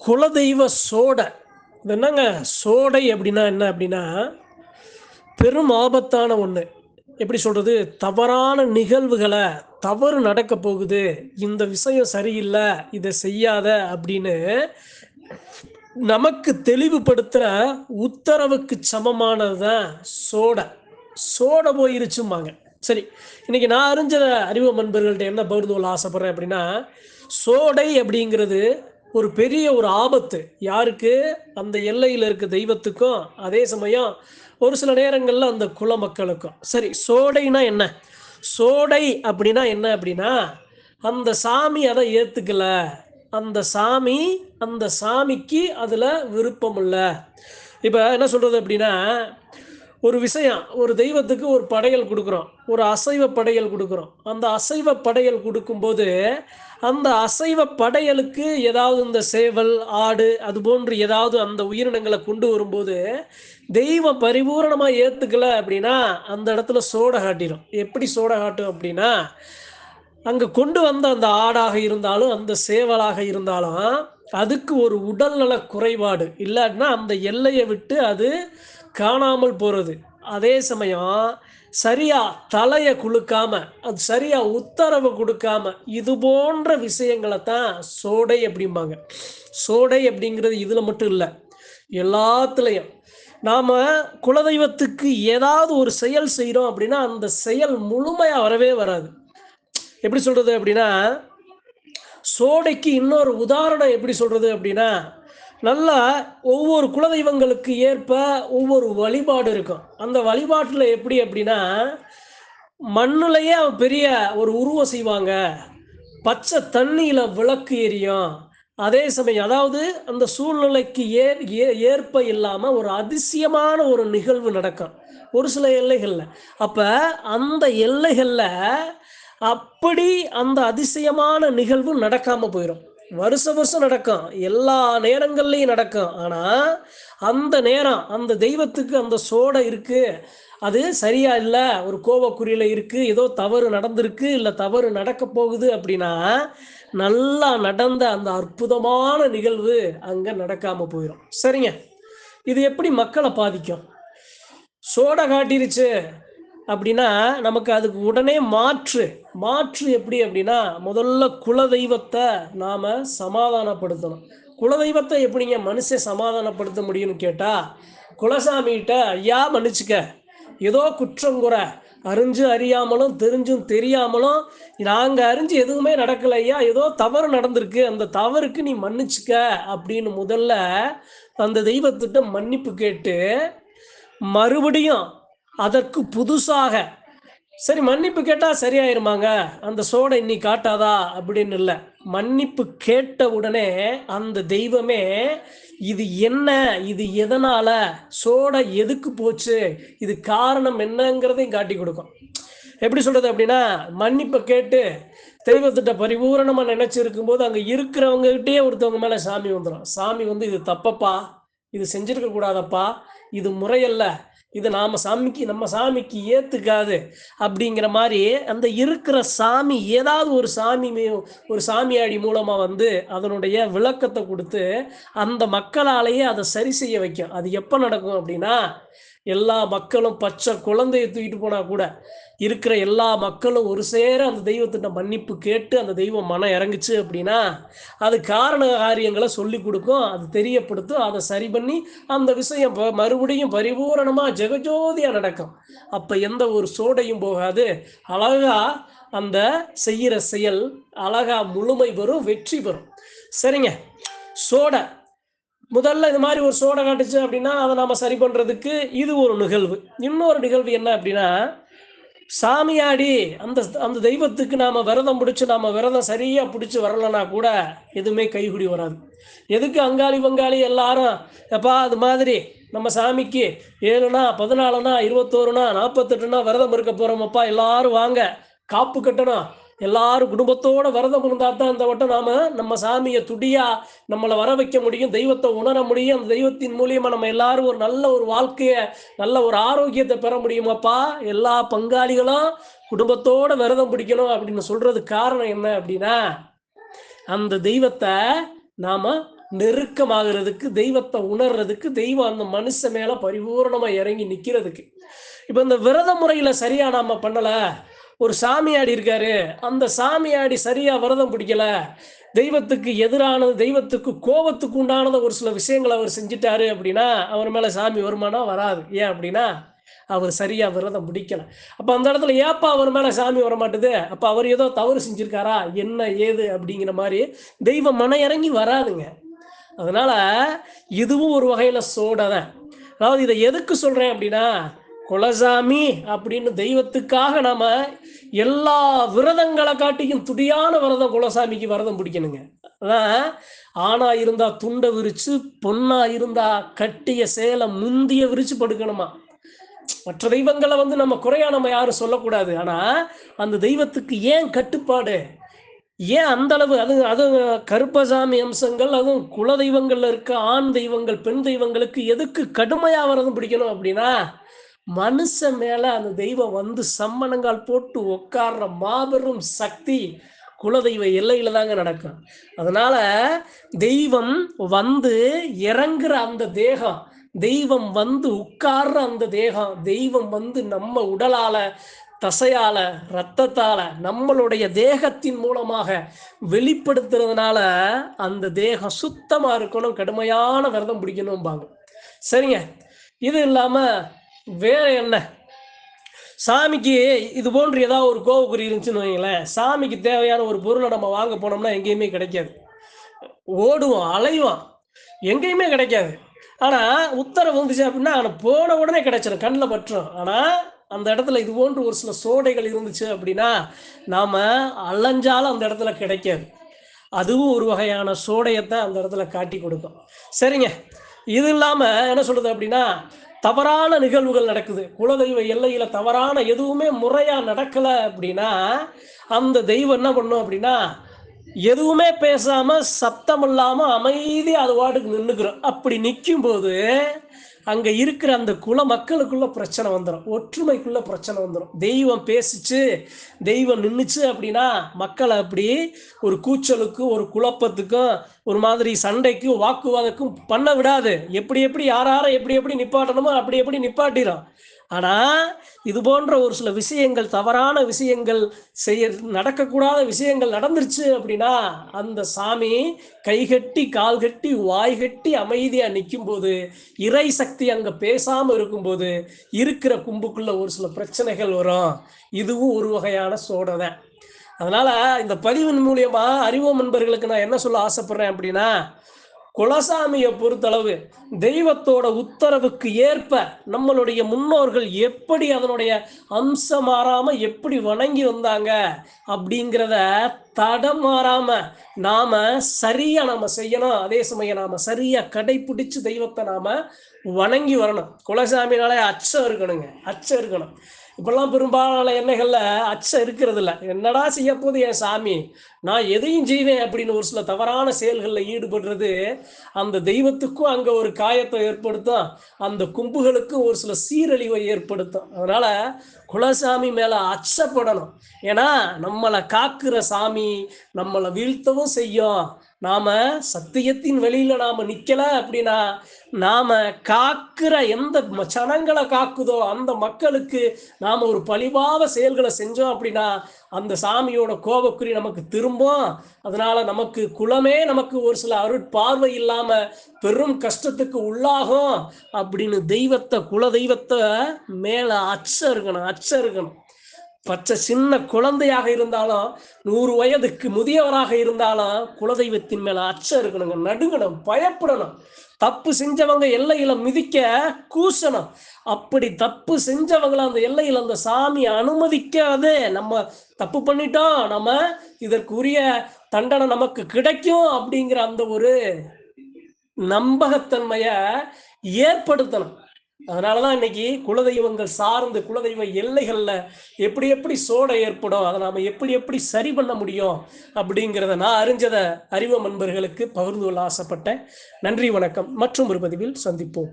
குலதெய்வ சோடை. இது என்னங்க? சோடை அப்படின்னா என்ன அப்படின்னா பெரும் ஆபத்தான ஒன்று எப்படி சொல்கிறது தவறான நிகழ்வுகளை தவறு நடக்க போகுது. இந்த விஷயம் சரியில்லை இதை செய்யாத அப்படின்னு நமக்கு தெளிவுபடுத்துகிற உத்தரவுக்கு சமமானது தான் சோடை. சோடை போயிருச்சும்பாங்க. சரி இன்னைக்கு நான் அறிஞ்ச அறிவு நண்பர்கள்ட்ட என்ன பகிர்ந்து கொள்ள ஆசைப்படுறேன் அப்படின்னா சோடை அப்படிங்கிறது ஒரு பெரிய ஒரு ஆபத்து. யாருக்கு? அந்த எல்லையில் இருக்க தெய்வத்துக்கும் அதே சமயம் ஒரு சில நேரங்களில் அந்த குல மக்களுக்கும். சரி சோடைனா என்ன? சோடை அப்படின்னா என்ன அப்படின்னா அந்த சாமி அதை ஏற்றுக்கல அந்த சாமி அந்த சாமிக்கு அதில் விருப்பம் இல்லை. இப்போ என்ன சொல்கிறது அப்படின்னா ஒரு விஷயம் ஒரு தெய்வத்துக்கு ஒரு படையல் கொடுக்குறோம். ஒரு அசைவ படையல் கொடுக்குறோம். அந்த அசைவ படையல் கொடுக்கும்போது அந்த அசைவ படையலுக்கு ஏதாவது இந்த சேவல் ஆடு அது போன்று ஏதாவது அந்த உயிரினங்களை கொண்டு வரும்போது தெய்வம் பரிபூரணமாக ஏற்றுக்கல அப்படின்னா அந்த இடத்துல சோடை காட்டிடும் எப்படி சோடை காட்டும் அப்படின்னா அங்கே கொண்டு வந்த அந்த ஆடாக இருந்தாலும் அந்த சேவலாக இருந்தாலும் அதுக்கு ஒரு உடல்நல குறைபாடு. இல்லாட்டினா அந்த எல்லையை விட்டு அது காணாமல் போகிறது அதே சமயம் சரியா தலையை குலுக்காம அது சரியா உத்தரவு கொடுக்காம இது போன்ற விஷயங்களை தான் சோடை அப்படிம்பாங்க. சோடை அப்படிங்கிறது இதில் மட்டும் இல்லை எல்லாத்துலேயும். நாம் குலதெய்வத்துக்கு ஏதாவது ஒரு செயல் செய்கிறோம் அப்படின்னா அந்த செயல் முழுமையாக வரவே வராது. எப்படி சொல்கிறது அப்படின்னா சோடைக்கு இன்னொரு உதாரணம் எப்படி சொல்கிறது அப்படின்னா நல்லா ஒவ்வொரு குலதெய்வங்களுக்கு ஏற்ப ஒவ்வொரு வழிபாடு இருக்கும். அந்த வழிபாட்டில் எப்படி அப்படின்னா மண்ணுலையே அவன் பெரிய ஒரு உருவம் செய்வாங்க. பச்சை தண்ணியில் விளக்கு எரியும். அதே சமயம் அதாவது அந்த சூழ்நிலைக்கு ஏ ஏ- ஏற்ப இல்லாமல் ஒரு அதிசயமான ஒரு நிகழ்வு நடக்கும். ஒரு சில எல்லைகளில். அப்போ அந்த எல்லைகளில் அப்படி அந்த அதிசயமான நிகழ்வு நடக்காமல் போயிடும் வருஷ வருஷம் நடக்கும். எல்லா நேரங்கள்லையும் நடக்கும். ஆனால் அந்த நேரம் அந்த தெய்வத்துக்கு அந்த சோடை இருக்குது அது சரியா இல்லை ஒரு கோபக்குறியில் இருக்குது ஏதோ தவறு நடந்திருக்கு இல்லை தவறு நடக்க போகுது அப்படின்னா நல்லா நடந்த அந்த அற்புதமான நிகழ்வு அங்கே நடக்காமல் போயிடும் சரிங்க. இது எப்படி மக்களை பாதிக்கும்? சோடை காட்டிருச்சு. அப்படின்னா நமக்கு அதுக்கு உடனே மாற்று. மாற்று எப்படி அப்படின்னா முதல்ல குலதெய்வத்தை நாம் சமாதானப்படுத்தணும். குலதெய்வத்தை எப்படிங்க மனுஷன் சமாதானப்படுத்த முடியும்னு கேட்டால் குலசாமிகிட்ட ஐயா மன்னிச்சுக்க. ஏதோ குற்றம் குறை. அறிஞ்சு அறியாமலும் தெரிஞ்சும் தெரியாமலும் நாங்கள் அறிஞ்சு எதுவுமே நடக்கல ஐயா. ஏதோ தவறு நடந்திருக்கு. அந்த தவறுக்கு நீ மன்னிச்சுக்க. அப்படின்னு முதல்ல அந்த தெய்வத்திட்ட மன்னிப்பு கேட்டு மறுபடியும் அதற்கு புதுசாக. சரி மன்னிப்பு கேட்டால் சரியாயிருமாங்க? அந்த சோடை இன்னி காட்டாதா? அப்படின்னு இல்லை. மன்னிப்பு கேட்ட உடனே அந்த தெய்வமே இது என்ன? இது எதனால? சோடை எதுக்கு போச்சு? இது காரணம் என்னங்கிறதையும் காட்டி கொடுக்கும். எப்படி சொல்றது அப்படின்னா மன்னிப்பை கேட்டு தெய்வத்திட்ட பரிபூரணமாக நினைச்சிருக்கும் போது அங்கே இருக்கிறவங்ககிட்டயே ஒருத்தவங்க மேலே சாமி வந்துடும் சாமி வந்து இது தப்பப்பா. இது செஞ்சிருக்க கூடாதப்பா இது முறையல்ல. இது நாம சாமிக்கு நம்ம சாமிக்கு ஏத்துக்காது அப்படிங்கிற மாதிரி அந்த இருக்கிற சாமி ஏதாவது ஒரு சாமி ஒரு சாமியாடி மூலமா வந்து அதனுடைய விளக்கத்தை கொடுத்து அந்த மக்களாலேயே அதை சரி செய்ய வைக்கும். அது எப்போ நடக்கும் அப்படின்னா எல்லா மக்களும் பச்சை குழந்தையை தூக்கிட்டு போனா கூட இருக்கிற எல்லா மக்களும் ஒரு சேர அந்த தெய்வத்திட்ட மன்னிப்பு கேட்டு அந்த தெய்வம் மனம் இறங்குச்சு அப்படின்னா அது காரண காரியங்களை சொல்லி கொடுக்கும் அது தெரியப்படுத்தும் அதை சரி பண்ணி அந்த விஷயம் மறுபடியும் பரிபூரணமாக ஜெகஜோதியாக நடக்கும். அப்போ எந்த ஒரு சோடையும் போகாது. அழகா அந்த செய்கிற செயல் அழகா முழுமை பெறும் வெற்றி பெறும் சரிங்க. சோடை. முதல்ல இது மாதிரி ஒரு சோடை காட்டுச்சு அப்படின்னா அதை நாம் சரி பண்ணுறதுக்கு இது ஒரு நிகழ்வு. இன்னொரு நிகழ்வு என்ன அப்படின்னா சாமியாடி அந்த அந்த தெய்வத்துக்கு நாம் விரதம் பிடிச்சி நாம் விரதம் சரியாக பிடிச்சி வரலன்னா கூட எதுவுமே கைகுடி வராது. எதுக்கு அங்காளி பங்காளி எல்லாரும் எப்பா அது மாதிரி நம்ம சாமிக்கு ஏழுனா பதினாலுனா இருபத்தோருனா நாற்பத்தெட்டுனா விரதம் இருக்க போகிறோமப்பா எல்லாரும் வாங்க காப்பு கட்டணும் எல்லாரும் குடும்பத்தோட விரதம் இருந்தா தான் இந்த வட்டம் நாம நம்ம சாமியை துடியா நம்மளை வர வைக்க முடியும் தெய்வத்தை உணர முடியும். அந்த தெய்வத்தின் மூலியமா நம்ம எல்லாரும் ஒரு நல்ல ஒரு வாழ்க்கைய நல்ல ஒரு ஆரோக்கியத்தை பெற முடியுமாப்பா? எல்லா பங்காளிகளும் குடும்பத்தோட விரதம் பிடிக்கணும் அப்படின்னு சொல்றது காரணம் என்ன அப்படின்னா அந்த தெய்வத்தை நாம நெருக்கமாகிறதுக்கு தெய்வத்தை உணர்றதுக்கு தெய்வம் அந்த மனுஷன் மேல பரிபூர்ணமா இறங்கி நிக்கிறதுக்கு. இப்ப இந்த விரத முறையில சரியா நாம பண்ணல ஒரு சாமியாடி இருக்காரு. அந்த சாமியாடி சரியா விரதம் பிடிக்கல. தெய்வத்துக்கு எதிரானது தெய்வத்துக்கு கோபத்துக்கு உண்டானதை ஒரு சில விஷயங்களை அவர் செஞ்சிட்டாரு அப்படின்னா அவர் மேல சாமி வருமானம் வராது. ஏன் அப்படின்னா அவர் சரியா விரதம் பிடிக்கல. அப்ப அந்த இடத்துல ஏப்பா அவர் மேல சாமி வர மாட்டுது அப்ப அவர் ஏதோ தவறு செஞ்சிருக்காரா? என்ன ஏது அப்படிங்கிற மாதிரி தெய்வம் மன இறங்கி வராதுங்க. அதனால இதுவும் ஒரு வகையில சோடதான் அதாவது இதை எதுக்கு சொல்றேன் அப்படின்னா குலசாமி அப்படின்னு தெய்வத்துக்காக நாம எல்லா விரதங்களை காட்டியும் துடியான விரதம் குலசாமிக்கு விரதம் பிடிக்கணுங்க. அதான் ஆணா இருந்தா துண்டை விரிச்சு பொண்ணா இருந்தா கட்டிய சேலை முந்திய விரிச்சு படுக்கணுமா? மற்ற தெய்வங்களை வந்து நம்ம குறையா நம்ம யாரும் சொல்லக்கூடாது. ஆனா அந்த தெய்வத்துக்கு ஏன் கட்டுப்பாடு? ஏன் அந்த அளவு அது அது கருப்பசாமி அம்சங்கள் அதுவும் குல தெய்வங்கள்ல இருக்க ஆண் தெய்வங்கள் பெண் தெய்வங்களுக்கு எதுக்கு கடுமையா வரதும் பிடிக்கணும் அப்படின்னா மனுஷன் மேல அந்த தெய்வம் வந்து சம்மணங்கால் போட்டு உட்கார்ற மாபெரும் சக்தி குலதெய்வ எல்லையில தாங்க நடக்கும். அதனால தெய்வம் வந்து இறங்குற அந்த தேகம் தெய்வம் வந்து உட்கார்ற அந்த தேகம் தெய்வம் வந்து நம்ம உடலால தசையால ரத்தத்தால நம்மளுடைய தேகத்தின் மூலமாக வெளிப்படுத்துறதுனால அந்த தேகம் சுத்தமா இருக்கணும் கடுமையான விரதம் பிடிக்கணும்பாங்க. சரிங்க. இது இல்லாம வேற என்ன? சாமிக்கு இது போன்று ஏதாவது ஒரு கோவக்குறி இருந்துச்சுன்னு வைங்களேன் சாமிக்கு தேவையான ஒரு பொருளை நம்ம வாங்க போனோம்னா எங்கேயுமே கிடைக்காது. ஓடுவோம் அலைவோம் எங்கேயுமே கிடைக்காது. ஆனால் உத்தரவு வந்துச்சு அப்படின்னா அவனை போன உடனே கிடைச்சிடும் கண்ணில் பற்றும் ஆனால் அந்த இடத்துல இது போன்று ஒரு சில சோடைகள் இருந்துச்சு அப்படின்னா நாம் அலைஞ்சாலும் அந்த இடத்துல கிடைக்காது. அதுவும் ஒரு வகையான சோடையத்தை அந்த இடத்துல காட்டி கொடுக்கும். சரிங்க. இது இல்லாமல் என்ன சொல்கிறது அப்படின்னா தவறான நிகழ்வுகள் நடக்குது. குலதெய்வ எல்லையில் தவறான எதுவுமே முறையா நடக்கல அப்படின்னா அந்த தெய்வம் என்ன பண்ணும் அப்படின்னா எதுவுமே பேசாம சத்தம் இல்லாம அமைதி அது வாட்டுக்கு நின்றுக்கிறோம் அப்படி நிற்கும் போது அங்க இருக்கிற அந்த குல மக்களுக்குள்ள பிரச்சனை வந்துடும் ஒற்றுமைக்குள்ள பிரச்சனை வந்துடும் தெய்வம் பேசிச்சு தெய்வம் நின்றுச்சு அப்படின்னா மக்களை அப்படி ஒரு கூச்சலுக்கும் ஒரு குழப்பத்துக்கும் ஒரு மாதிரி சண்டைக்கும் வாக்குவாதக்கும் பண்ண விடாது. எப்படி எப்படி யாரை எப்படி எப்படி நிப்பாட்டணுமோ அப்படி எப்படி நிப்பாட்டிடும் ஆனா இது போன்ற ஒரு சில விஷயங்கள் தவறான விஷயங்கள் செய்ய நடக்கக்கூடாத விஷயங்கள் நடந்துருச்சு அப்படின்னா அந்த சாமி கைகட்டி கால் கட்டி வாய் கட்டி அமைதியா நிற்கும் போது இறை சக்தி அங்க பேசாம இருக்கும்போது இருக்கிற கும்புக்குள்ள ஒரு சில பிரச்சனைகள் வரும். இதுவும் ஒரு வகையான சோடை தான் அதனால இந்த பதிவின் மூலியமா அறிவோம் நண்பர்களுக்கு நான் என்ன சொல்ல ஆசைப்படுறேன் அப்படின்னா குலசாமியை பொறுத்தளவு தெய்வத்தோட உத்தரவுக்கு ஏற்ப நம்மளுடைய முன்னோர்கள் எப்படி அதனுடைய அம்சம் மாறாம எப்படி வணங்கி வந்தாங்க அப்படிங்கிறத தடம் மாறாம நாம சரியா நாம செய்யணும். அதே சமயம் நாம சரியா கடைபிடிச்சு தெய்வத்தை நாம வணங்கி வரணும். குலசாமினாலே அச்சம் இருக்கணுங்க. அச்சம் இருக்கணும். இப்பெல்லாம் பெரும்பாலான எண்ணெய்களில் அச்சம் இருக்கிறது இல்லை என்னடா செய்ய போது என் சாமி? நான் எதையும் செய்வேன் அப்படின்னு ஒரு சில தவறான செயல்களில் ஈடுபடுறது அந்த தெய்வத்துக்கும் அங்கே ஒரு காயத்தை ஏற்படுத்தும். அந்த கும்புகளுக்கும் ஒரு சில சீரழிவை ஏற்படுத்தும். அதனால குலசாமி மேலே அச்சப்படணும். ஏன்னா நம்மளை காக்குற சாமி நம்மளை வீழ்த்தவும் செய்யும். நாம சத்தியத்தின் வெளியில நாம நிக்கல அப்படின்னா நாம காக்குற எந்த சனங்களை காக்குதோ அந்த மக்களுக்கு நாம ஒரு பழிவாவ செயல்களை செஞ்சோம் அப்படின்னா அந்த சாமியோட கோபக்குறி நமக்கு திரும்பும். அதனால நமக்கு குலமே நமக்கு ஒரு சில அருட்பார்வை இல்லாம பெரும் கஷ்டத்துக்கு உள்ளாகும் அப்படின்னு தெய்வத்தை குல தெய்வத்தை மேல அச்சம் இருக்கணும் அச்சம் இருக்கணும் பச்சை சின்ன குழந்தையாக இருந்தாலும் நூறு வயதுக்கு முதியவராக இருந்தாலும் குலதெய்வத்தின் மேல அச்சம் இருக்கணுங்க. நடுங்கணும் பயப்படணும். தப்பு செஞ்சவங்க எல்லையில மிதிக்க கூசணும். அப்படி தப்பு செஞ்சவங்களை அந்த எல்லையில் அந்த சாமி அனுமதிக்காது. நம்ம தப்பு பண்ணிட்டோம் நம்ம இதற்குரிய தண்டனை நமக்கு கிடைக்கும் அப்படிங்கிற அந்த ஒரு நம்பகத்தன்மைய ஏற்படுத்தணும். அதனாலதான் இன்னைக்கு குலதெய்வங்கள் சார்ந்து குலதெய்வ எல்லைகள்ல எப்படி எப்படி சோடை ஏற்படும் அதை நாம எப்படி எப்படி சரி பண்ண முடியும் அப்படிங்கிறத நான் அறிஞ்சத அறிவு நண்பர்களுக்கு பகிர்ந்து கொள்ள ஆசைப்பட்டேன். நன்றி வணக்கம். மற்றும் ஒரு பதிவில் சந்திப்போம்.